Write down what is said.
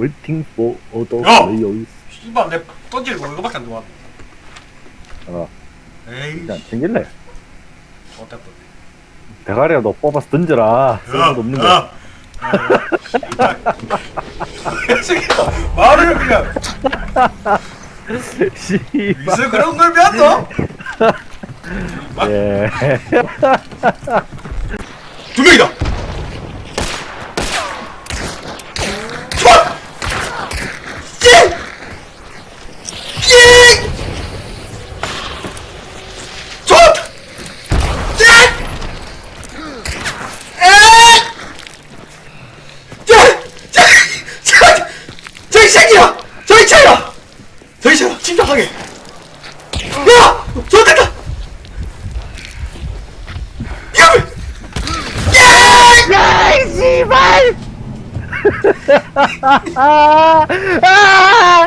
waiting for other 야! players. 씨발 내 던지는 거 이거밖에 안 들어와 어, 에이 그냥 챙길래. 어땠다 대가리야, 너 뽑아서 던져라. 쓸모도 없는 거. 새끼 말을 그냥 씨발. 있어 그런 걸 배웠어? 예. 두 명이다 컷! 찡! 찡! 컷! 찡! 에! 찡! 찡! 찡! 저기 새끼야! 저기 차야! 저기 차야! 침착하게! 야! 좋됐다! 미안해! 야, 이 씨발! 아! 아!